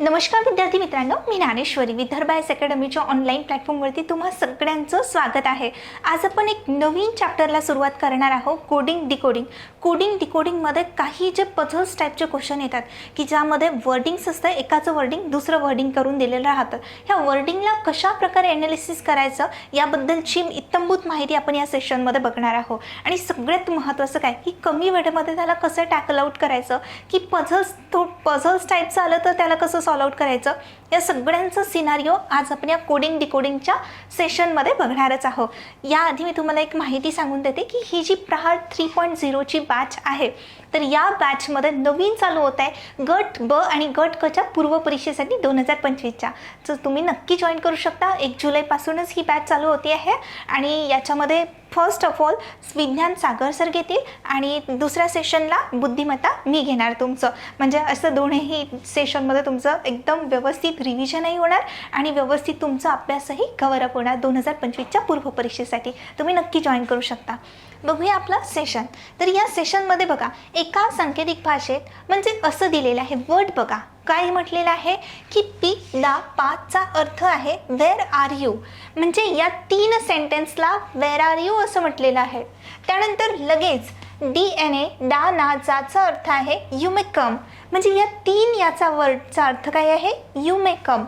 नमस्कार विद्यार्थी मित्रांनो मी ज्ञानेश्वरी विदर्भ आयस अकॅडमीच्या ऑनलाईन प्लॅटफॉर्मवरती तुम्हा सगळ्यांचं स्वागत आहे. आज आपण एक नवीन चॅप्टरला सुरुवात करणार आहोत कोडिंग डिकोडिंग कोडिंग डिकोडिंगमध्ये काही जे पझल्स टाईपचे क्वेश्चन येतात की ज्यामध्ये वर्डिंग्स असतं एकाचं वर्डिंग दुसरं वर्डिंग करून दिलेलं राहतं. ह्या वर्डिंगला कशा प्रकारे ॲनालिसिस करायचं याबद्दलची इत्तंभूत माहिती आपण या सेशनमध्ये बघणार आहोत. आणि सगळ्यात महत्त्वाचं काय की कमी वेळेमध्ये त्याला कसं टॅकल आउट करायचं की पझल्स तो पझल्स टाईपचं आलं तर त्याला कसं सॉल्व आउट करायचं. या सगळ्यांचं सिनारिओ आज आपण या कोडिंग डिकोडिंगच्या सेशनमध्ये बघणारच आहोत. याआधी मी तुम्हाला एक माहिती सांगून देते की ही जी प्रहार थ्री पॉईंट झिरोची बॅच आहे तर या बॅचमध्ये नवीन चालू होत आहे गट ब आणि गट कच्या पूर्वपरीक्षेसाठी दोन हजार पंचवीसच्या. तर तुम्ही नक्की जॉईन करू शकता. एक जुलैपासूनच ही बॅच चालू होती आहे आणि याच्यामध्ये फर्स्ट ऑफ ऑल विज्ञान सागर सर घेतील आणि दुसऱ्या सेशनला बुद्धिमत्ता मी घेणार तुमचं. म्हणजे असं दोन्ही सेशनमध्ये तुमचं एकदम व्यवस्थित रिव्हिजनही होणार आणि व्यवस्थित तुमचा अभ्यासही कव्हरअप होणार दोन हजार पंचवीसच्या पूर्वपरीक्षेसाठी. तुम्ही नक्की जॉईन करू शकता. बघूया आपलं सेशन तर या सेशनमध्ये बघा एका सांकेतिक भाषेत म्हणजे असं दिलेलं आहे वर्ड बघा. काय म्हटलेलं आहे? की पी ला पाचचा अर्थ आहे वेर आर यू म्हणजे या तीन सेंटेन्सला वेर आर यू असं म्हटलेलं आहे. त्यानंतर लगेच डी एन ए डा ना जाचा अर्थ आहे यू मे कम म्हणजे या तीन याचा वर्डचा अर्थ काय आहे? यू मे कम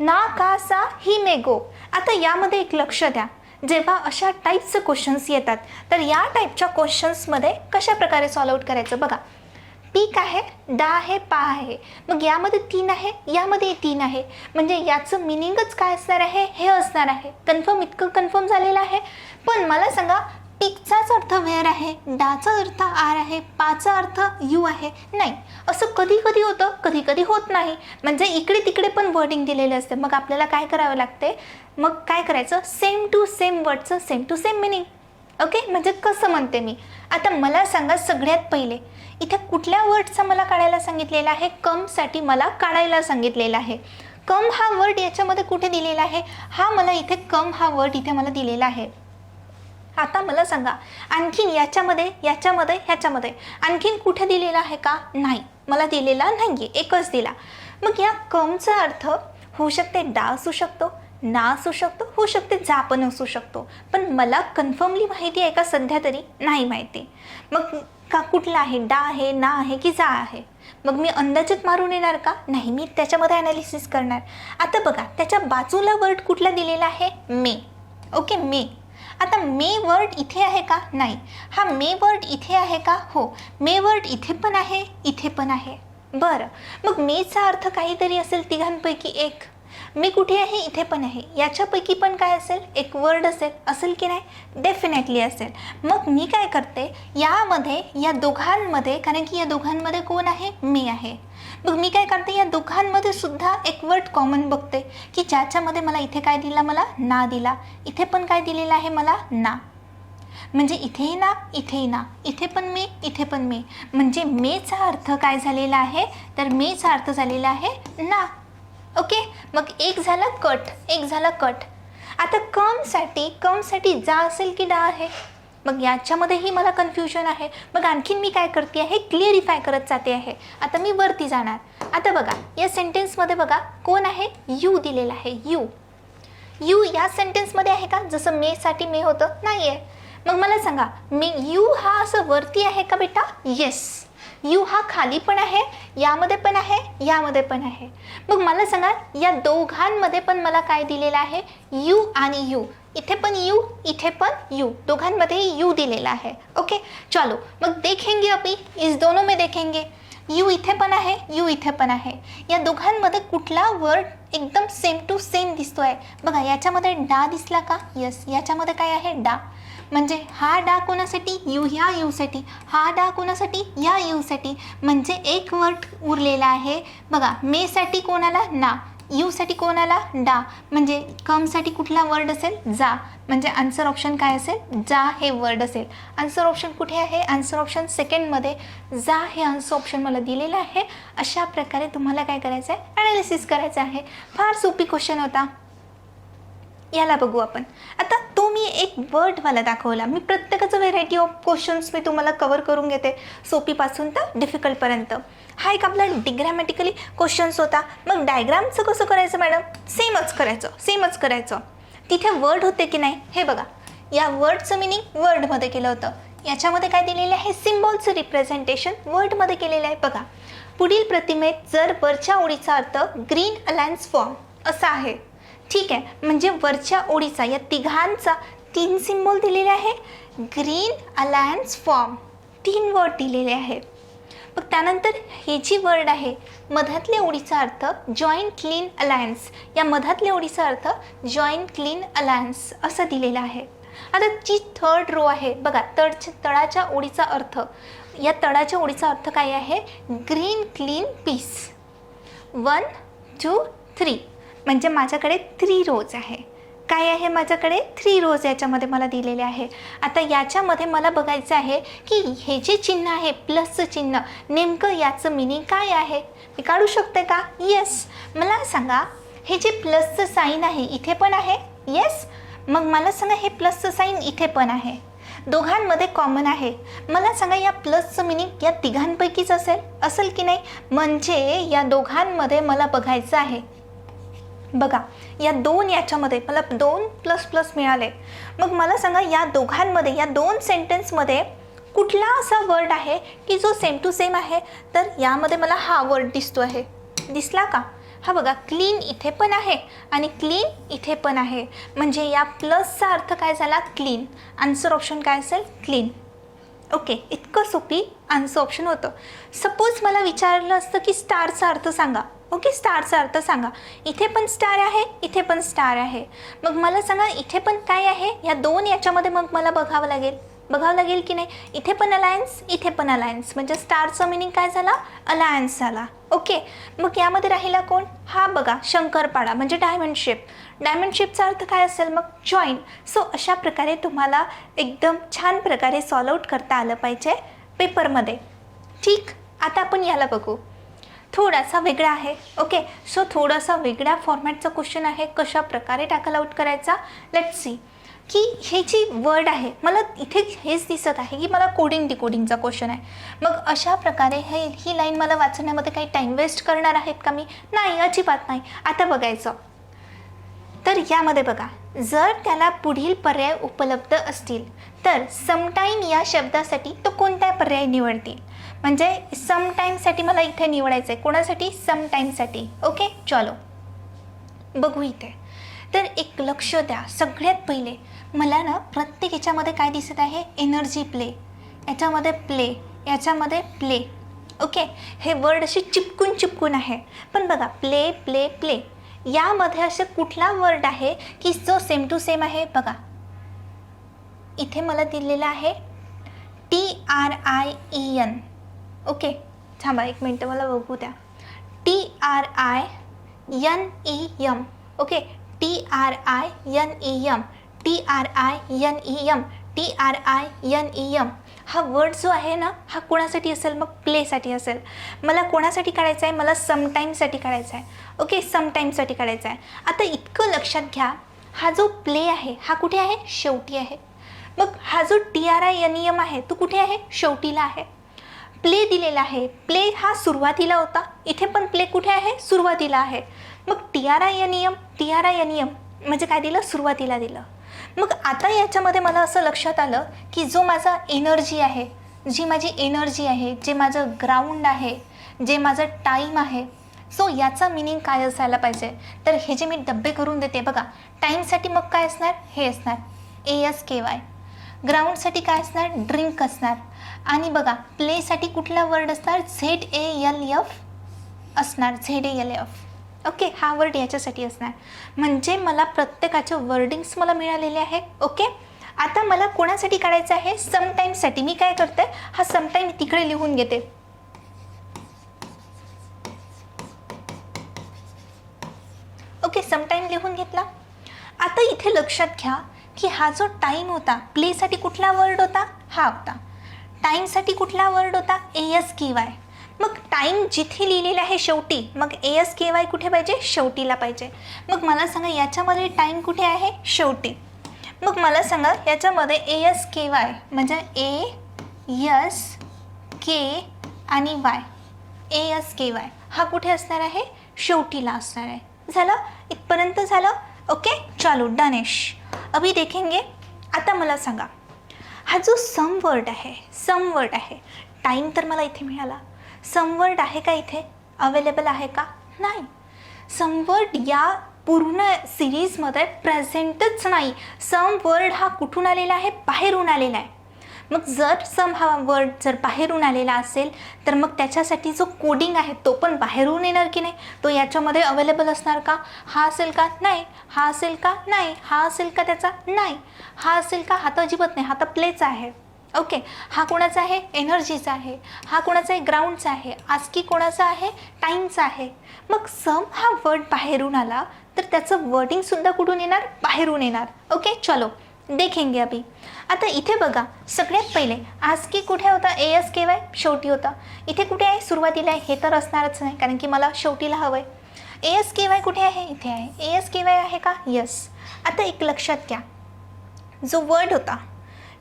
ना का सा ही मे गो आता यामध्ये एक लक्ष द्या. जेव्हा अशा टाईपचे क्वेश्चन्स येतात तर या टाईपच्या क्वेश्चन्समध्ये कशा प्रकारे सॉल्व आउट करायचं बघा. पीक आहे डा आहे पा आहे. मग यामध्ये तीन आहे यामध्ये तीन आहे. म्हणजे याचं मिनिंगच काय असणार आहे? हे असणार आहे. कन्फर्म इतकं कन्फर्म झालेलं आहे. पण मला सांगा टिकचाच अर्थ वेअर आहे डाचा अर्थ आर आहे पाचा अर्थ यू आहे. नाही असं कधी कधी होतं कधी कधी होत नाही. म्हणजे इकडे तिकडे पण वर्डिंग दिलेलं असते. मग आपल्याला काय करावं लागते? मग काय करायचं? Same to same वर्डचं same to same meaning okay म्हणजे कसं म्हणते मी? आता मला सांगा सगळ्यात पहिले. इथे कुठल्या वर्डचा मला काढायला सांगितलेला आहे? कमसाठी मला काढायला सांगितलेला आहे. कम हा वर्ड याच्यामध्ये कुठे दिलेला आहे? हा मला इथे कम हा वर्ड इथे मला दिलेला आहे. आता मला सांगा आणखीन याच्यामध्ये याच्यामध्ये ह्याच्यामध्ये आणखीन कुठे दिलेला आहे का? नाही. मला दिलेला नाही आहे एकच दिला. मग या कमचा अर्थ होऊ शकते डा असू शकतो ना असू शकतो होऊ शकते जा पण असू शकतो. पण मला कन्फर्मली माहिती आहे का सध्या तरी? नाही माहिती. मग का कुठला आहे? डा आहे ना आहे की जा आहे? मग मी अंदाजात मारून येणार का? नाही मी त्याच्यामध्ये ॲनालिसिस करणार. आता बघा त्याच्या बाजूला वर्ड कुठला दिलेला आहे? मे. Okay may. आता मे वर्ड इथे आहे का? नाही. हा मे वर्ड इथे आहे का? हो. मे वर्ड इथे पण आहे इथे पण आहे. बरं. मग मेचा अर्थ काहीतरी असेल तिघांपैकी एक. मी कुठे आहे? इथे पण आहे. याच्यापैकी पण काय असेल? एक वर्ड असेल. असेल की नाही? डेफिनेटली असेल. मग मी काय करते? यामध्ये या दोघांमध्ये कारण की या दोघांमध्ये कोण आहे? मी आहे. मग मी काय करते या दोघांमध्ये सुद्धा एक वर्ड कॉमन बघते. की ज्याच्यामध्ये मला इथे काय दिला मला? ना दिला. इथे पण काय दिलेलं आहे मला? ना. म्हणजे इथेही ना इथेही ना. इथे पण मे इथे पण मे. म्हणजे मेचा अर्थ काय झालेला आहे? तर मेचा अर्थ झालेला आहे ना. ओके? मग एक झाला कट. एक झाला कट. आता कमसाठी कमसाठी जा असेल की डा आहे? मग याच्यामध्येही मला कन्फ्युजन आहे. मग आणखीन मी काय करते आहे? क्लिअरिफाय करत जाते आहे. आता मी वरती जाणार. आता बघा या सेंटेन्समध्ये बघा कोण आहे? यू दिलेला आहे. यू यू या सेंटेन्समध्ये आहे का? जसं मेसाठी मे होतं नाही आहे मग मला सांगा मे यू हा असं वरती आहे का बेटा? येस यू हा खाली पण आहे यामध्ये पण आहे यामध्ये पण आहे. मग मला सांगा या दोघांमध्ये पण मला काय दिलेलं आहे? यू आणि यू. इथे पण यू इथे पण यू. दोघांमध्ये यू दिलेला आहे. ओके? चलो. मग देखेंगे अभी. इस दोनों में देखेंगे. यू इथे पण आहे यू इथे पण आहे. या दोघांमध्ये कुठला वर्ड एकदम सेम टू सेम दिसतो आहे बघा याच्यामध्ये डा दिसला का? यस याच्यामध्ये काय आहे? डा. म्हणजे हा डा कोणासाठी? यू ह्या यूसाठी. हा डा कोणासाठी? या यूसाठी. म्हणजे एक वर्ड उरलेला आहे. बघा मेसाठी कोणाला? ना. यूसाठी कोणाला? डा. म्हणजे कमसाठी कुठला वर्ड असेल? जा. म्हणजे आन्सर ऑप्शन काय असेल? जा हे वर्ड असेल. आन्सर ऑप्शन कुठे आहे? आन्सर ऑप्शन सेकंडमध्ये. जा हे आन्सर ऑप्शन मला दिलेलं आहे. अशा प्रकारे तुम्हाला काय करायचं आहे ॲनालिसिस करायचं आहे. फार सोपी क्वेश्चन होता. याला बघू आपण. आता तो मी एक वर्डवाला दाखवला. मी प्रत्येकाचं व्हेरायटी ऑफ क्वेश्चन्स मी तुम्हाला कवर करून घेते. सोपीपासून तर डिफिकल्टपर्यंत हा एक आपला डिग्रॅमॅटिकली क्वेश्चन्स होता. मग डायग्रामचं कसं करायचं मॅडम सेमच करायचं. सेमच करायचं. तिथे वर्ड होते की नाही हे बघा. या वर्डचं मिनिंग वर्डमध्ये केलं होतं. याच्यामध्ये काय दिलेलं आहे? सिम्बॉलचं रिप्रेझेंटेशन वर्डमध्ये केलेलं आहे. बघा. पुढील प्रतिमेत जर वरच्या ओळीचा अर्थ ग्रीन अलायन्स फॉर्म असा आहे. ठीक आहे. म्हणजे वरच्या ओळीचा या तिघांचा तीन सिम्बॉल दिलेले आहे. ग्रीन अलायन्स फॉर्म तीन वर्ड दिलेले आहे मग त्यानंतर हे जी वर्ड आहे मधातल्या ओळीचा अर्थ जॉईंट क्लीन अलायन्स या मधातल्या ओळीचा अर्थ जॉईंट क्लीन अलायन्स असा दिलेला आहे. आता जी थर्ड रो आहे बघा तडच्या तळाच्या ओळीचा अर्थ. या तळाच्या ओळीचा अर्थ काय आहे? Green clean peace one two three म्हणजे माझ्याकडे थ्री रोज आहे. काय आहे माझ्याकडे? थ्री रोज याच्यामध्ये मला दिलेले आहे. आता याच्यामध्ये मला बघायचं आहे की हे जे चिन्ह आहे प्लसचं चिन्ह नेमकं याचं मिनिंग काय आहे? मी काढू शकते का? येस मला सांगा हे जे प्लसचं साईन आहे इथे पण आहे? येस मग मला सांगा हे प्लसचं साईन इथे पण आहे. दोघांमध्ये कॉमन आहे. मला सांगा या प्लसचं मिनिंग या तिघांपैकीच असेल? असेल की नाही? म्हणजे या दोघांमध्ये मला बघायचं आहे बघा या दोन याच्यामध्ये मला दोन प्लस प्लस मिळाले. मग मला सांगा या दोघांमध्ये या दोन सेंटेन्समध्ये कुठला असा वर्ड आहे की जो सेम टू सेम आहे? तर यामध्ये मला हा वर्ड दिसतो आहे. दिसला का? हा बघा क्लीन इथे पण आहे आणि क्लीन इथे पण आहे. म्हणजे या प्लसचा अर्थ काय झाला? क्लीन आन्सर ऑप्शन काय असेल? क्लीन ओके इतकं सोपी आन्सर ऑप्शन होतं. सपोज मला विचारलं असतं की स्टारचा अर्थ सांगा. ओके स्टारचा अर्थ सांगा. इथे पण स्टार आहे इथे पण स्टार आहे. मग मला सांगा इथे पण काय आहे? या दोन याच्यामध्ये मग मला बघावं लागेल. बघावं लागेल की नाही? इथे पण अलायन्स इथे पण अलायन्स म्हणजे स्टारचं मिनिंग काय झाला? अलायन्स झाला. ओके मग यामध्ये राहिला कोण? हा बघा शंकरपाडा म्हणजे डायमंड शेप डायमंड शेपचा अर्थ काय असेल? मग जॉईन सो अशा प्रकारे तुम्हाला एकदम छान प्रकारे सॉल्व आउट करता आलं पाहिजे पेपरमध्ये ठीक? आता आपण याला बघू. थोडासा वेगळा आहे. ओके सो थोडासा वेगळ्या फॉर्मॅटचा क्वेश्चन आहे. कशा प्रकारे टॅकल आउट करायचा? लेट सी की हे जी वर्ड आहे मला इथे हेच दिसत आहे की मला कोडिंग डिकोडिंगचा क्वेश्चन आहे. मग अशा प्रकारे हे ही लाईन मला वाचण्यामध्ये काही टाईम वेस्ट करणार आहेत का मी? नाही अजिबात नाही. आता बघायचं. तर यामध्ये बघा. जर त्याला पुढील पर्याय उपलब्ध असतील तर समटाईम या शब्दासाठी तो कोणता पर्याय निवडतील? म्हणजे समटाईमसाठी मला इथे निवडायचं आहे कोणासाठी समटाईमसाठी ओके चलो. बघू इथे. तर एक लक्ष द्या. सगळ्यात पहिले मला ना प्रत्येक याच्यामध्ये काय दिसत आहे? एनर्जी प्ले याच्यामध्ये प्ले याच्यामध्ये प्ले ओके हे वर्ड असे चिपकून चिपकून आहे. पण बघा प्ले प्ले प्ले यामध्ये असे कुठला वर्ड आहे की जो सेम टू सेम आहे? बघा. इथे मला दिलेला आहे T R I E N okay थांबा एक मिनटं मला बघू द्या. T R I N E M okay? T R I N E M T R I N E M T R I N E M हा word जो आहे ना हा कोणासाठी असेल? मग प्लेसाठी असेल. मला कोणासाठी काढायचा आहे मला समटाईमसाठी काढायचा आहे ओके समटाईमसाठी काढायचा आहे आता इतकं लक्षात घ्या हा जो प्ले आहे हा कुठे आहे? शेवटी आहे. मग हा जो T R I N E M आहे तो कुठे आहे? शेवटीला आहे. प्ले दिलेला आहे. प्ले हा सुरुवातीला होता. इथे पण प्ले कुठे आहे? सुरुवातीला आहे. मग T R I N E T R I म्हणजे काय दिलं? सुरुवातीला दिलं. मग आता याच्यामध्ये मला असं लक्षात आलं की जो माझा एनर्जी आहे जी माझी एनर्जी आहे जे माझं ग्राउंड आहे जे माझं टाईम आहे सो याचा मिनिंग काय असायला पाहिजे? तर हे जे मी डब्बे करून देते बघा टाईमसाठी मग काय असणार? हे असणार. ए एस के वाय ग्राउंडसाठी काय असणार? ड्रिंक असणार. आणि बघा प्लेसाठी कुठला वर्ड असणार? झेड ए एल एफ असणार. Z A L F okay हा वर्ड याच्यासाठी असणार. म्हणजे मला प्रत्येकाचे वर्डिंग्स मला मिळालेले आहे ओके आता मला कोणासाठी काढायचं आहे? समटाईमसाठी मी काय करते? हा समटाईम तिकडे लिहून घेते. ओके समटाईम लिहून घेतला. आता इथे लक्षात घ्या की हा जो टाईम होता प्लेसाठी कुठला वर्ड होता? हा होता. टाईमसाठी कुठला वर्ड होता? ए एस के वाय मग टाईम जिथे लिहिलेला आहे शेवटी मग ए एस के वाय कुठे पाहिजे? शेवटीला पाहिजे. मग मला सांगा याच्यामध्ये टाईम कुठे आहे? शेवटी. मग मला सांगा याच्यामध्ये ए एस के वाय म्हणजे ए यस के आणि Y A S K Y हा कुठे असणार आहे? शेवटीला असणार आहे. झालं? इथपर्यंत झालं? ओके? चालू. डनेश. अभि देखेंगे. आता मला सांगा. हा जो समवर्ड आहे समवर्ड आहे. टाईम तर मला इथे मिळाला. समवर्ड आहे का इथे? अवेलेबल आहे का? नाही. समवर्ड या पूर्ण सिरीजमध्ये प्रेझेंटच नाही. सम वर्ड हा कुठून आलेला आहे? बाहेरून आलेला आहे. मग जर सम हा वर्ड जर बाहेरून आलेला असेल तर मग त्याच्यासाठी जो कोडिंग आहे तो पण बाहेरून येणार की नाही? तो याच्यामध्ये अवेलेबल असणार का? हा असेल का? नाही. हा असेल का? नाही. हा असेल का त्याचा? नाही. हा असेल का? हा तर अजिबात नाही. हा तर प्लेचा आहे. ओके हा कोणाचा आहे? एनर्जीचा आहे. हा कोणाचा आहे? ग्राउंडचा आहे. आस्की कोणाचा आहे? टाईमचा आहे. मग सम हा वर्ड बाहेरून आला तर त्याचं वर्डिंगसुद्धा कुठून येणार? बाहेरून येणार. ओके चलो. देखेंगे अभी। आता इथे बघा सगळ्यात पहिले आस्की कुठे होता? ए एस के वाय शेवटी होता. इथे कुठे आहे? सुरुवातीला आहे. हे तर असणारच नाही कारण की मला शेवटीला हवं आहे ए एस के वाय कुठे आहे? इथे आहे. ए एस के वाय आहे का? यस आता एक लक्षात घ्या. जो वर्ड होता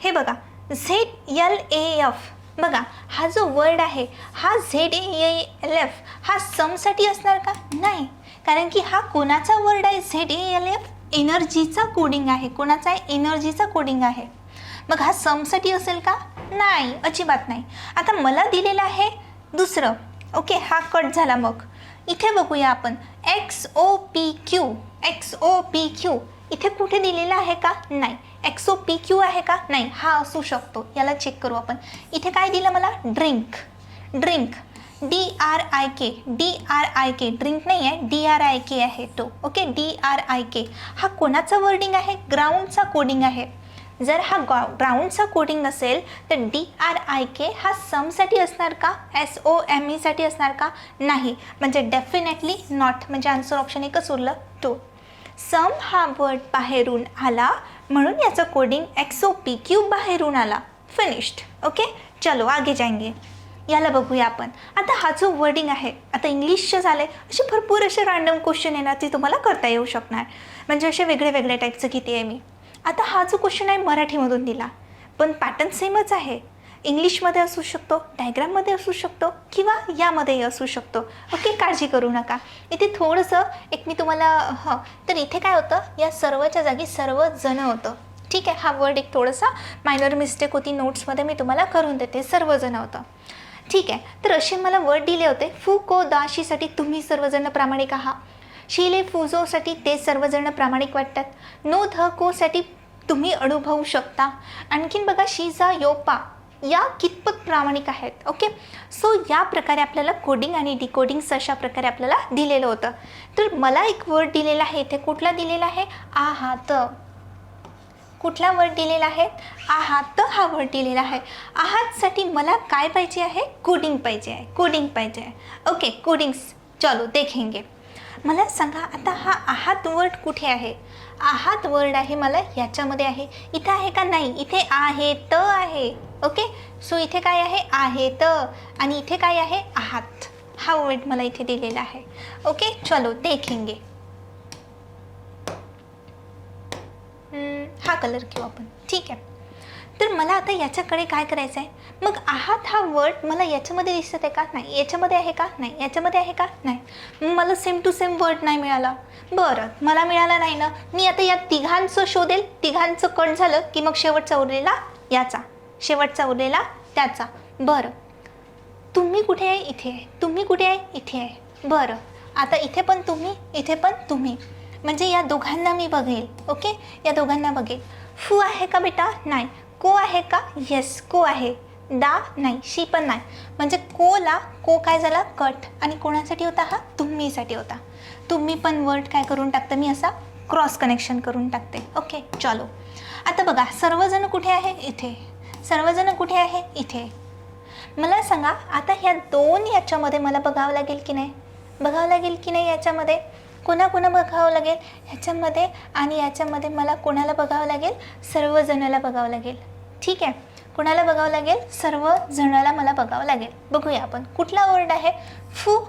हे बघा झेड एल ए एफ बघा हा जो वर्ड आहे हा झेड ए एल एफ हा समसाठी असणार का? नाही. कारण की हा कोणाचा वर्ड आहे? झेड ए एल एफ एनर्जीचा कोडिंग आहे. कोणाचा आहे एनर्जीचा कोडिंग आहे. मग हा समसाठी असेल का? नाही अजिबात नाही. आता मला दिलेलं आहे दुसरं. ओके हा कट झाला मग. इथे बघूया आपण. X O P Q X O P Q इथे कुठे दिलेलं आहे का? नाही. एक्स ओ पी क्यू आहे का? नाही. हा असू शकतो. याला चेक करू आपण. इथे काय दिलं मला? Drink drink D R I K D R I K drink नाही आहे डी आर आय के आहे तो okay D R I K हा कोणाचा वर्डिंग आहे? ग्राउंडचा कोडिंग आहे. जर हा गॉ ग्राउंडचा कोडिंग असेल तर डी आर आय के हा समसाठी असणार का? एस ओ एम ईसाठी असणार का? नाही. म्हणजे डेफिनेटली नॉट म्हणजे आन्सर ऑप्शन एकच उरलं टू सम हा वर्ड बाहेरून आला म्हणून याचं coding X O P Q बाहेरून आला. फिनिश्ड ओके चलो आगे जाएंगे याला बघूया आपण. आता हा जो वर्डिंग आहे आता इंग्लिशचं झालं आहे असे भरपूर असे रँडम क्वेश्चन येणार ते तुम्हाला करता येऊ शकणार. म्हणजे असे वेगळे वेगळे टाईपचं किती आहे मी. आता हा जो क्वेश्चन आहे मराठीमधून दिला. पण पॅटर्न सेमच आहे. इंग्लिशमध्ये असू शकतो डायग्राममध्ये असू शकतो किंवा यामध्येही असू शकतो. ओके काळजी करू नका. इथे थोडंसं एक मी तुम्हाला हं तर इथे काय होतं या सर्वच्या जागी सर्व जण होतं. ठीक आहे हा वर्ड एक थोडासा मायनर मिस्टेक होती. नोट्समध्ये मी तुम्हाला करून देते. सर्वजण होतं. ठीक आहे. तर असे मला वर्ड दिले होते. फू को दाशीसाठी तुम्ही सर्वजण प्रामाणिक आहात शिले फुजोसाठी ते सर्वजण प्रामाणिक वाटतात. नो ध कोसाठी तुम्ही अनुभवू शकता. आणखीन बघा शिजा योपा या कितपत प्रामाणिक आहेत. ओके सो या प्रकारे आपल्याला कोडिंग आणि डिकोडिंग्स अशा प्रकारे आपल्याला दिलेलं होतं. तर मला एक वर्ड दिलेला आहे. इथे कुठला दिलेला आहे? आहात. कुठला वर्ड दिलेला आहे? आहात हा वर्ड दिलेला आहे. आहातसाठी मला काय पाहिजे आहे? कोडिंग पाहिजे आहे. कोडिंग पाहिजे आहे. ओके कोडिंग्स चलो देखेंगे. मला सांगा आता हा आहात वर्ड कुठे आहे? आहात वर्ड आहे मला याच्यामध्ये आहे. इथे आहे का नाही? इथे आहे त आहे. ओके सो इथे काय आहे? आहे त. आणि इथे काय आहे? आहात. हा वर्ड मला इथे दिलेला आहे. ओके चलो देखेंगे. हा कलर घेऊ आपण. ठीक आहे. तर मला आता याच्याकडे काय करायचं आहे मग आहात हा वर्ड मला याच्यामध्ये दिसत आहे का? नाही. याच्यामध्ये आहे का? नाही. याच्यामध्ये आहे का? नाही. मला सेम टू सेम वर्ड नाही मिळाला. बरं. मला मिळाला नाही ना? मी आता या तिघांचं शोधेल. तिघांचं कट झालं की मग शेवटचा उरलेला याचा. शेवटचा उरलेला त्याचा. बरं. तुम्ही कुठे आहे? इथे आहे. तुम्ही कुठे आहे? इथे आहे. बरं. आता इथे पण तुम्ही इथे पण तुम्ही. म्हणजे या दोघांना मी बघेल ओके? या दोघांना बघेल. फू आहे का बेटा? नाही. को आहे का? येस को आहे. दा? नाही. शी पण नाही. म्हणजे कोला को काय झाला? कट. आणि कोणासाठी होता हा? तुम्हीसाठी होता. तुम्ही पण वर्ड काय करून टाकतं? मी असा क्रॉस कनेक्शन करून टाकते. ओके चलो. आता बघा सर्वजण कुठे आहे? इथे. सर्वजण कुठे आहे? इथे. मला सांगा आता ह्या दोन याच्यामध्ये मला बघावं लागेल की नाही? बघावं लागेल की नाही याच्यामध्ये? कोणा कोणा बघावं लागेल ह्याच्यामध्ये आणि याच्यामध्ये मला कोणाला बघावं लागेल? सर्वजणाला बघावं लागेल. ठीक आहे? कोणाला बघावं लागेल? सर्व जणाला मला बघावं लागेल. बघूया आपण. कुठला वर्ड आहे? फू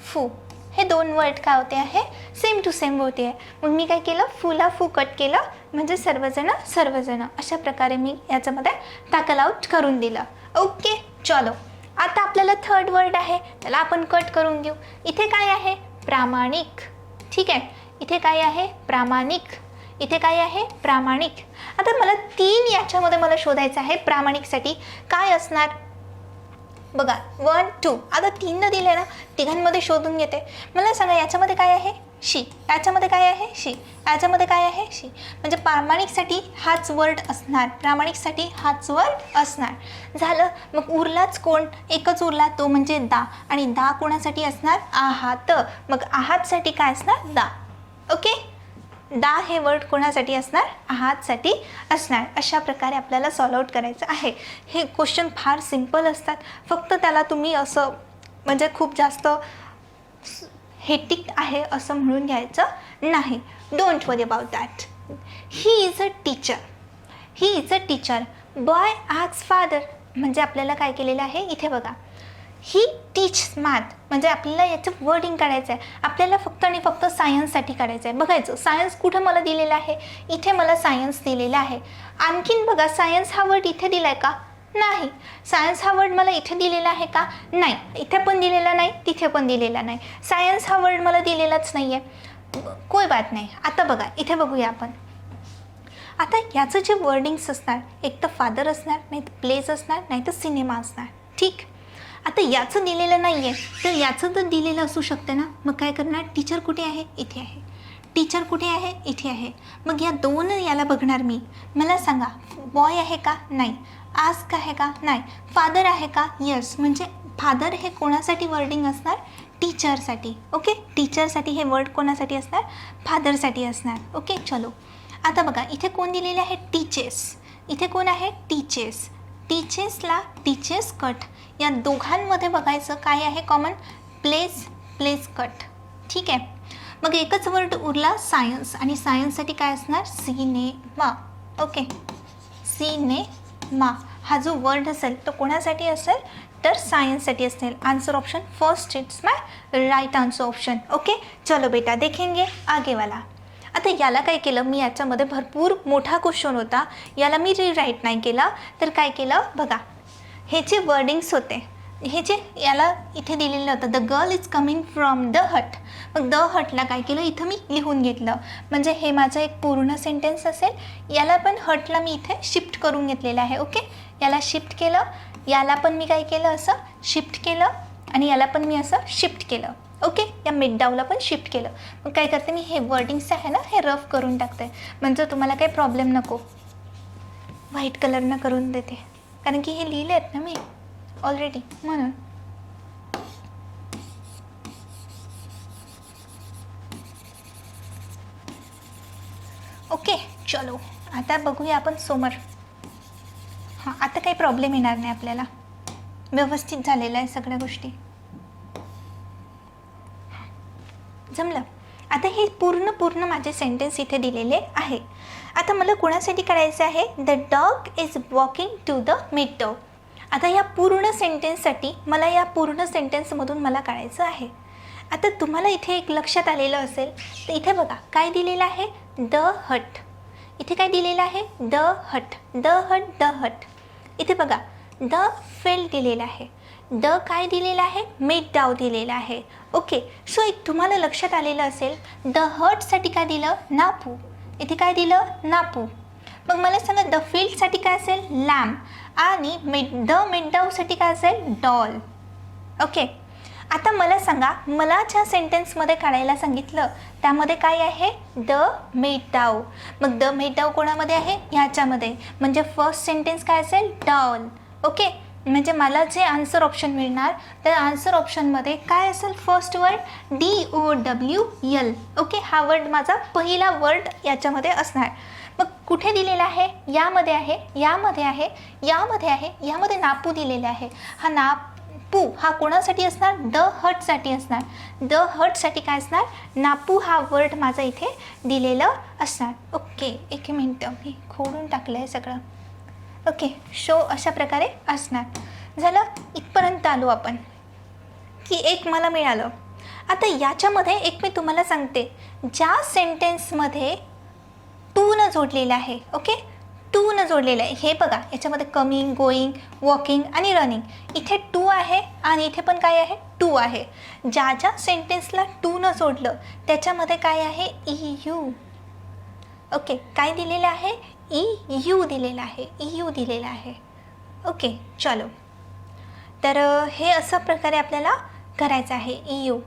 फू. हे दोन वर्ड काय होते आहे? सेम टू सेम होते आहे. मग मी काय केलं? फुला फू कट केलं. म्हणजे सर्वजण सर्वजण. अशा प्रकारे मी याच्यामध्ये टाकल आउट करून दिलं. ओके चलो. आता आपल्याला थर्ड वर्ड आहे. त्याला आपण कट करून घेऊ. इथे काय आहे? प्रामाणिक. ठीक आहे. इथे काय आहे? प्रामाणिक. इथे काय आहे? प्रामाणिक. आता मला तीन याच्यामध्ये मला शोधायचं आहे. प्रामाणिकसाठी काय असणार? बघा वन टू आता तीन दिले ना तिघांमध्ये शोधून घेते. मला सांगा याच्यामध्ये काय आहे? शी. याच्यामध्ये काय आहे? शी. याच्यामध्ये काय आहे? शी. म्हणजे प्रामाणिकसाठी हाच वर्ड असणार. प्रामाणिकसाठी हाच वर्ड असणार. झालं. मग उरलाच कोण? एकच उरला तो म्हणजे दा. आणि दा कोणासाठी असणार? आहात. मग आहातसाठी काय असणार? दा. ओके? दा हे वर्ड कोणासाठी असणार? आहातसाठी असणार. अशा प्रकारे आपल्याला सॉल्व आउट करायचं आहे. हे क्वेश्चन फार सिंपल असतात. फक्त त्याला तुम्ही असं म्हणजे खूप जास्त हेटिक आहे असं म्हणून घ्यायचं नाही. Don't worry about that he is a teacher he is a teacher boy आक्स father म्हणजे आपल्याला काय केलेलं आहे? इथे बघा. ही टीच मॅथ म्हणजे आपल्याला याचं वर्डिंग काढायचं आहे. आपल्याला फक्त आणि फक्त सायन्ससाठी काढायचं आहे. बघायचं सायन्स कुठं मला दिलेलं आहे? इथे मला सायन्स दिलेलं आहे. आणखीन बघा सायन्स हा वर्ड इथे दिला आहे का? नाही. सायन्स हा वर्ड मला इथे दिलेला आहे का? नाही. इथे पण दिलेला नाही तिथे पण दिलेला नाही. सायन्स हा वर्ड मला दिलेलाच नाही आहे कोई बात नाही. आता बघा इथे बघूया आपण. आता याचं जे वर्डिंग्स असणार एक तर फादर असणार नाही तर प्लेज असणार नाही तर सिनेमा असणार. ठीक? आता याचं दिलेलं नाही आहे तर याचं तर दिलेलं असू शकतं ना? मग काय करणार? टीचर कुठे आहे? इथे आहे. टीचर कुठे आहे? इथे आहे. मग या दोन याला बघणार मी. मला सांगा बॉय आहे का? नाही. आस्क आहे का? नाही. फादर आहे का? यस म्हणजे फादर हे कोणासाठी वर्डिंग असणार? टीचरसाठी ओके टीचरसाठी हे वर्ड कोणासाठी असणार? फादरसाठी असणार. ओके चलो. आता बघा इथे कोण दिलेले आहे? टीचेस इथे कोण आहे? टीचेस टीचेसला टीचेस कट या दोघांमध्ये बघायचं काय आहे? कॉमन प्लेस प्लेस कट ठीक आहे? मग एकच वर्ड उरला सायन्स आणि सायन्ससाठी काय असणार? सिनेमा ओके मा हा जो वर्ड असेल तो कोणासाठी असेल? तर सायन्ससाठी असेल. Answer option first it's my right answer option okay चलो बेटा देखेंगे आगेवाला आता याला काय केलं? मी याच्यामध्ये भरपूर मोठा क्वेश्चन होता. याला मी रिराईट नाही केला तर काय केलं? बघा. हे जे वर्डिंग्स होते हे जे याला इथे दिलेलं होतं the girl is coming from the hut मग द हटला काय केलं? इथं मी लिहून घेतलं. म्हणजे हे माझं एक पूर्ण सेंटेन्स असेल. याला पण हटला मी इथे शिफ्ट करून घेतलेलं आहे ओके याला शिफ्ट केलं. याला पण मी काय केलं असं? शिफ्ट केलं. आणि याला पण मी असं शिफ्ट केलं ओके या मिडडाऊला पण शिफ्ट केलं. मग काय करते मी? हे वर्डिंग्स आहे ना हे रफ करून टाकते. म्हणजे तुम्हाला काही प्रॉब्लेम नको. व्हाईट कलरनं करून देते. कारण की हे लिहिले आहेत ना मी ऑलरेडी म्हणून. ओके चलो. आता बघूया आपण समोर. हां आता काही प्रॉब्लेम येणार नाही आपल्याला. व्यवस्थित झालेलं आहे सगळ्या गोष्टी. जमलं? आता हे पूर्ण पूर्ण माझे सेंटेन्स इथे दिलेले आहे. आता मला कोणासाठी करायचं आहे? The dog is walking to the mid dog आता या पूर्ण सेंटेन्ससाठी मला या पूर्ण सेंटेन्समधून मला काढायचं आहे. आता तुम्हाला इथे एक लक्षात आलेलं असेल तर इथे बघा काय दिलेलं आहे? The hut. इथे काय दिलेलं आहे? The hut. The hut the hut. इथे बघा द फील्ड दिलेलं आहे. द काय दिलेलं आहे? मिड डाव दिलेलं आहे. ओके सो एक तुम्हाला लक्षात आलेलं असेल द हटसाठी काय दिलं? नापू. इथे काय दिलं? नापू. मग मला सांगा द फील्डसाठी काय असेल? लॅम्प आणि मिड द मेट डाऊसाठी काय असेल? डॉल. ओके आता मला सांगा मला ज्या सेंटेन्समध्ये काढायला सांगितलं त्यामध्ये काय आहे? The meadow. मग द मेटाव कोणामध्ये आहे? ह्याच्यामध्ये. म्हणजे फर्स्ट सेंटेन्स काय असेल? डॉल. ओके? म्हणजे मला जे आन्सर ऑप्शन मिळणार त्या आन्सर ऑप्शनमध्ये काय असेल first word D O W L okay? हा वर्ड माझा पहिला वर्ड याच्यामध्ये असणार. मग कुठे दिलेला आहे? यामध्ये आहे. यामध्ये आहे. यामध्ये आहे. यामध्ये नापू दिलेले आहे. हा नाप पू हा कोणासाठी असणार? द हटसाठी असणार. द हटसाठी काय असणार? नापू हा वर्ड माझा इथे दिलेलं असणार. ओके एक मिनटं. मी खोडून टाकलं आहे सगळं. ओके शो अशा प्रकारे असणार. झालं इथपर्यंत आलो आपण. की एक मला मिळालं. आता याच्यामध्ये एक मी तुम्हाला सांगते. ज्या सेंटेन्समध्ये टू न जोडलेलं आहे ओके टू न जोडलेलं आहे. हे बघा याच्यामध्ये कमिंग गोईंग वॉकिंग आणि रनिंग इथे टू आहे आणि इथे पण काय आहे? टू आहे. ज्या ज्या सेंटेन्सला टू न जोडलं त्याच्यामध्ये काय आहे? ई यू ओके काय दिलेलं आहे? ई यू दिलेलं आहे. ई यू दिलेलं आहे. ओके चलो. तर हे असं प्रकारे आपल्याला करायचं आहे. E U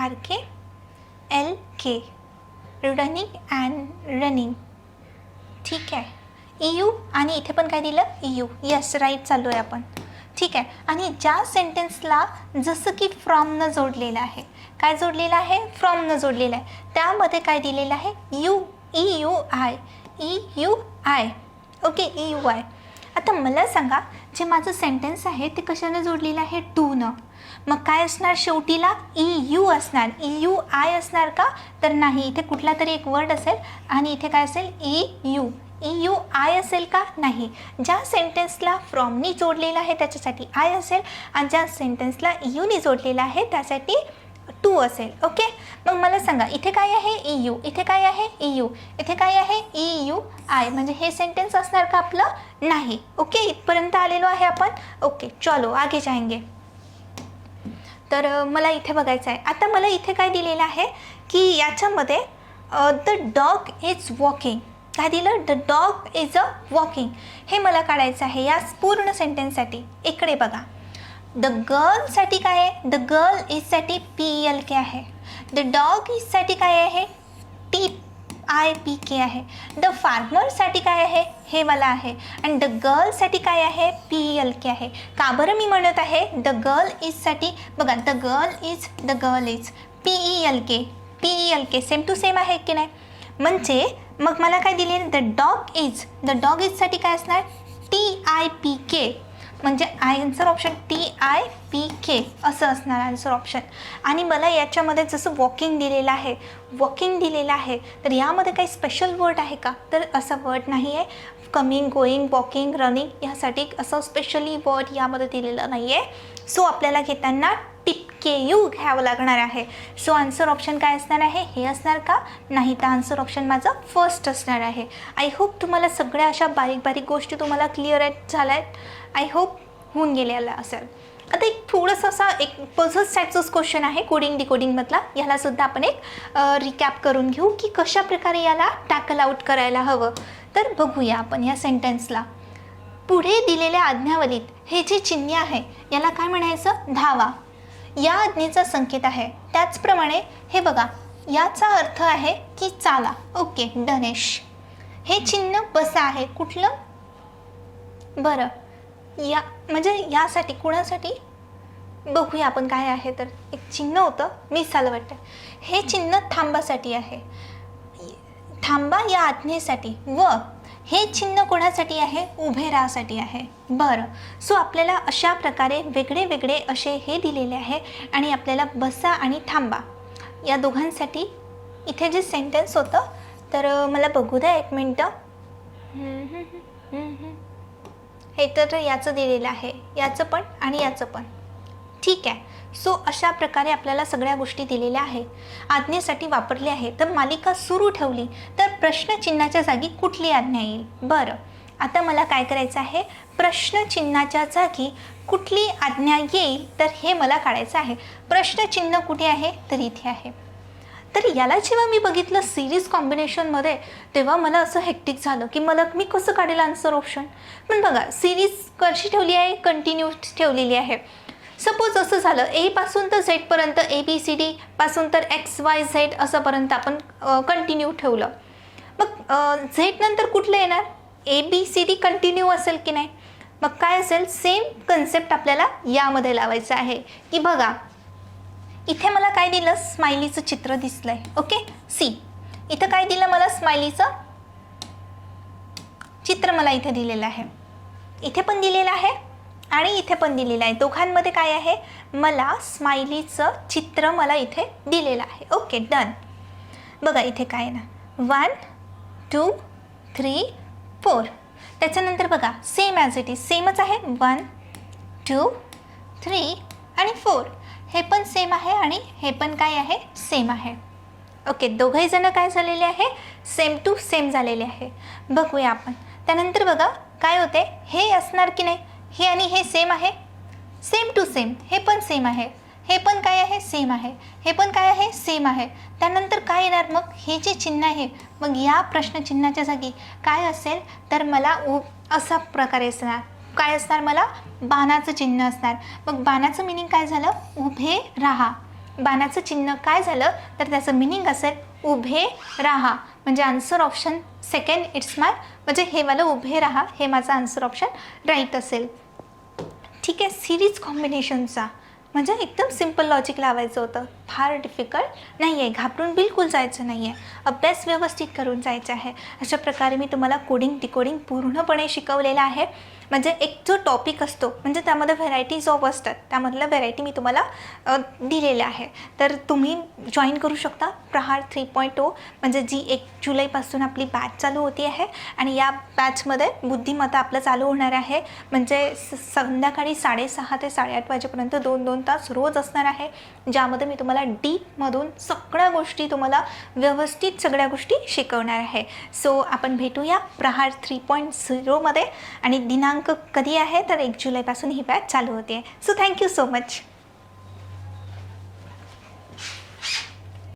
R K L K running and running ठीक? आहे ई यू आणि इथे पण काय दिलं? ई यू यस राईट चालू आहे आपण. ठीक? आहे आणि ज्या सेंटेन्सला जसं की फ्रॉमनं जोडलेलं आहे काय जोडलेलं आहे? फ्रॉमनं जोडलेलं आहे. त्यामध्ये काय दिलेलं आहे? U E U I E U I okay E U I आता मला सांगा जे माझं सेंटेन्स आहे ते कशानं जोडलेलं आहे? टूनं मग काय असणार शेवटीला? ई यू असणार. ई यू आय असणार का? तर नाही इथे कुठला तरी एक वर्ड असेल आणि इथे काय असेल? E U E U I असेल का? नाही. ज्या सेंटेन्सला फ्रॉमनी जोडलेला आहे त्याच्यासाठी आय असेल आणि ज्या सेंटेन्सला यूनी जोडलेला आहे त्यासाठी टू असेल. ओके मग मला सांगा इथे काय आहे ई यू इथे काय आहे ई यू इथे काय आहे ई यू आय म्हणजे हे सेंटेन्स असणार का आपलं? नाही. ओके इथपर्यंत आलेलो आहे आपण? ओके चलो आगे जाएंगे तर मला इथे बघायचं आहे. आता मला इथे काय दिलेलं आहे की याच्यामध्ये द डॉग इज वॉकिंग काय दिलं? The dog is a walking हे मला काढायचं आहे या पूर्ण सेंटेन्ससाठी इकडे बघा. द गर्लसाठी काय आहे? द गर्ल इजसाठी पी एल के आहे. द डॉग इजसाठी काय आहे? टी आय पी के आहे. द फार्मरसाठी काय आहे? हे मला आहे. आणि द गर्लसाठी काय आहे? पी एल के आहे. का बरं मी म्हणत आहे? द गर्ल इजसाठी बघा the girl is the girl is P E L K P E L K same two same आहे की नाही? म्हणजे मग मला काय दिले the dog is the dog इजसाठी काय असणार? टी आय पी के म्हणजे answer option T I P K असं असणार आन्सर ऑप्शन आणि मला याच्यामध्ये जसं वॉकिंग दिलेलं आहे वॉकिंग दिलेलं आहे तर यामध्ये काही स्पेशल वर्ड आहे का? तर असा वर्ड नाही आहे. कमिंग गोईंग वॉकिंग रनिंग यासाठी असं स्पेशली वर्ड यामध्ये दिलेलं नाही आहे. सो आपल्याला घेताना के यू घ्यावं लागणार आहे. सो आन्सर ऑप्शन काय असणार आहे? हे असणार का? नाही तर आन्सर ऑप्शन माझं फर्स्ट असणार आहे. आय होप तुम्हाला सगळ्या अशा बारीक बारीक गोष्टी तुम्हाला क्लिअर आहेत झाल्या आहेत आय होप होऊन गेलेला असेल आता एक थोडंसं असा एक पझल्स टाईपचाच क्वेश्चन आहे कोडिंग डिकोडिंगमधला यालासुद्धा आपण एक रिकॅप करून घेऊ की कशा प्रकारे याला टॅकल आउट करायला हवं. तर बघूया आपण या सेंटेन्सला पुढे दिलेल्या आज्ञावलीत हे जे चिन्ह आहे याला काय म्हणायचं? धावा. या आज्ञेचा संकेत आहे. त्याचप्रमाणे हे बघा याचा अर्थ आहे की चाला. ओके डनेश हे चिन्ह बसा आहे. कुठलं? बरं. या म्हणजे यासाठी कुणासाठी? बघूया आपण काय आहे तर. एक चिन्ह होतं मी झालं वाटतं हे चिन्ह थांबासाठी आहे. थांबा या आज्ञेसाठी. व हे चिन्ह कोणासाठी आहे? उभे राहासाठी आहे. बरं. सो आपल्याला अशा प्रकारे वेगळे वेगळे असे हे दिलेले आहे आणि आपल्याला बसा आणि थांबा. या दोघांसाठी इथे जे सेंटेन्स होतं तर मला बघू द्या एक मिनटं. हे तर याचं दिलेलं आहे. याचं पण आणि याचं पण. ठीक आहे. सो अशा प्रकारे आपल्याला सगळ्या गोष्टी दिलेल्या आहे. आज्ञेसाठी वापरली आहे. तर मालिका सुरू ठेवली. तर प्रश्नचिन्हाच्या जागी कुठली आज्ञा येईल? बरं. आता मला काय करायचं आहे? प्रश्नचिन्हाच्या जागी कुठली आज्ञा येईल? तर हे मला काढायचं आहे. प्रश्नचिन्ह कुठे आहे? तर इथे आहे. तर याला जेव्हा मी बघितलं सिरीज कॉम्बिनेशनमध्ये तेव्हा मला असं हेक्टिक झालं की मला मी कसं काढेल आन्सर ऑप्शन पण बघा सिरीज कशी ठेवली आहे? कंटिन्यू ठेवलेली आहे. सपोज असं झालं ए पासून तर झेडपर्यंत ए बी सी डी पासून तर एक्स वाय झेड असंपर्यंत आपण कंटिन्यू ठेवलं. मग झेड नंतर कुठलं येणार? A B C D continue असेल की नाही? मग काय असेल? सेम कन्सेप्ट आपल्याला यामध्ये लावायचं आहे. की बघा इथे मला काय दिलं? स्माइलीचं चित्र दिसलंय. ओके? सी इथं काय दिलं मला? स्माइलीचं चित्र मला इथे दिलेलं आहे. इथे पण दिलेलं आहे. आणि इथे पण दिलेलं आहे. दोघांमध्ये काय आहे? मला स्माइलीचं चित्र मला इथे दिलेलं आहे. ओके डन बघा इथे काय आहे ना? वन टू थ्री फोर त्याच्यानंतर बघा सेम ॲज इट इज सेमच आहे. वन टू थ्री आणि फोर हे पण सेम आहे आणि हे पण काय आहे? सेम आहे. ओके दोघंही जणं काय झालेले आहे? सेम टू सेम झालेले आहे. बघूया आपण. त्यानंतर बघा काय होते? हे असणार की नाही? हे आणि हे सेम आहे. सेम टू सेम हे पण सेम आहे. हे पण काय आहे? सेम आहे. हे पण काय आहे? सेम आहे. त्यानंतर काय येणार मग? हे जे चिन्ह आहे मग या प्रश्नचिन्हाच्या जागी काय असेल? तर मला उ असा प्रकारे असणार. काय असणार मला? बाणाचं चिन्ह असणार. मग बाणाचं मिनिंग काय झालं? उभे राहा. बाणाचं चिन्ह काय झालं? तर त्याचं मिनिंग असेल उभे राहा. म्हणजे answer option second it's my म्हणजे हे मला उभे राहा हे माझं आन्सर ऑप्शन राईट असेल. ठीक आहे सिरीज कॉम्बिनेशनचा म्हणजे एकदम सिंपल लॉजिक लावायचं होतं. फार डिफिकल्ट नाही आहे घाबरून बिलकुल जायचं नाही आहे अभ्यास व्यवस्थित करून जायचा आहे. अशा प्रकारे मी तुम्हाला कोडिंग डिकोडिंग पूर्णपणे शिकवलेलं आहे. म्हणजे एक जो टॉपिक असतो म्हणजे त्यामध्ये व्हरायटीज ऑफ असतात. त्यामधल्या व्हरायटी मी तुम्हाला दिलेल्या आहे. तर तुम्ही जॉईन करू शकता प्रहार थ्री पॉईंट ओ म्हणजे जी एक जुलैपासून आपली बॅच चालू होती आहे. आणि या बॅचमध्ये बुद्धिमत्ता आपलं चालू होणार आहे. म्हणजे स संध्याकाळी साडेसहा ते साडेआठ वाजेपर्यंत दोन दोन तास रोज असणार आहे. ज्यामध्ये मी तुम्हाला डीपमधून सगळ्या गोष्टी तुम्हाला व्यवस्थित सगळ्या गोष्टी शिकवणार आहे. सो आपण भेटूया प्रहार थ्री पॉईंट झिरोमध्ये आणि दिनांक दिनांक कधी आहे? तर एक जुलैपासून ही बॅच चालू होते सो थँक्यू सो मच